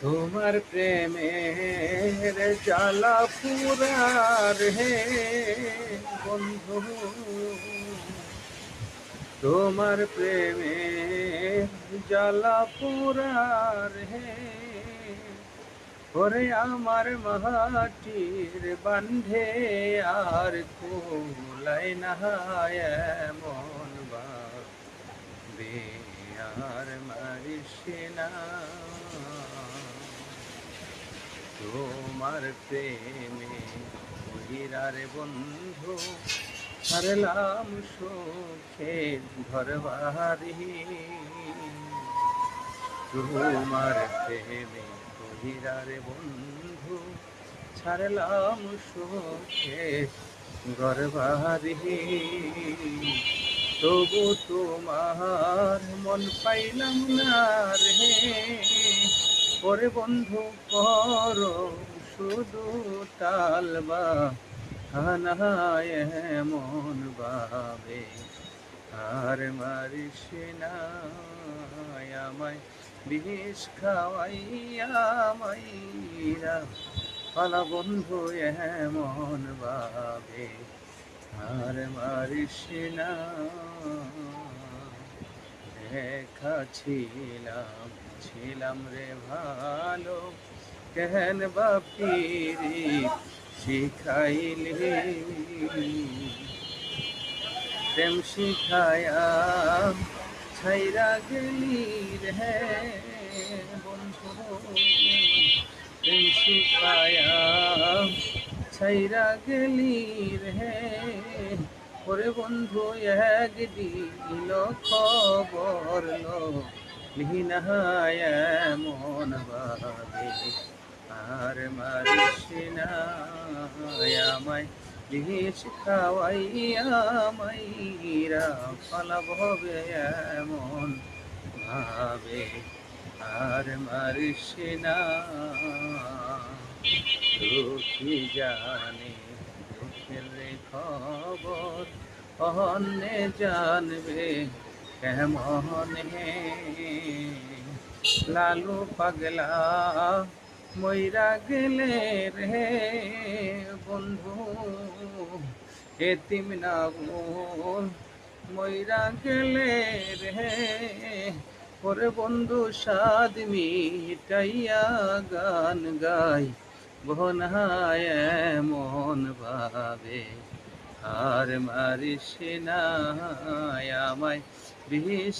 তোমার প্রেমের জ্বালা পুরার হে বন্ধু। তোমার প্রেমের জ্বালা পুরার হে। ওরে আমার মাটির বান্ধে আর কুলাই না এমন বে আর মারিস না তোমার প্রেমে হীরার বন্ধু, হারলাম সুখে ঘর বাড়ি তোমার প্রেমে হীরার বন্ধু, ছাড়লাম সুখে ঘর বাড়ি তবু তোমার মন পাইলাম না রে, ওরে বন্ধু কর শুধু টালবা হানায় মন বাবে আর মারিস আমায় বিষ খাওয়াইয়া পালা বন্ধু এমন বাবে আর মারিস না। দেখা ছিলাম ছিলাম রে ভালো। কেন বাপিরি শিখাইলি? প্রেম শিখায়া ছাইরা গেলি রে বন্ধু। প্রেম শিখায়া ছাইরা গেলি রে ওরে বন্ধু, একদিন খবর লো। লিনাহায় মন বাবে আর মারিস হবে আর না। দুঃখী জানে, দুঃখের খবর অন্যে জানবে কেমন হে। লালু পাগলা মইরা গেলে রে বন্ধু, এতিম না বোন মইরা গেলে রে, ওরে বন্ধু সাদ মিটাইয়া গান গাই। বহনায় মন ভাবে, আর মারিস না আমায়। বিষ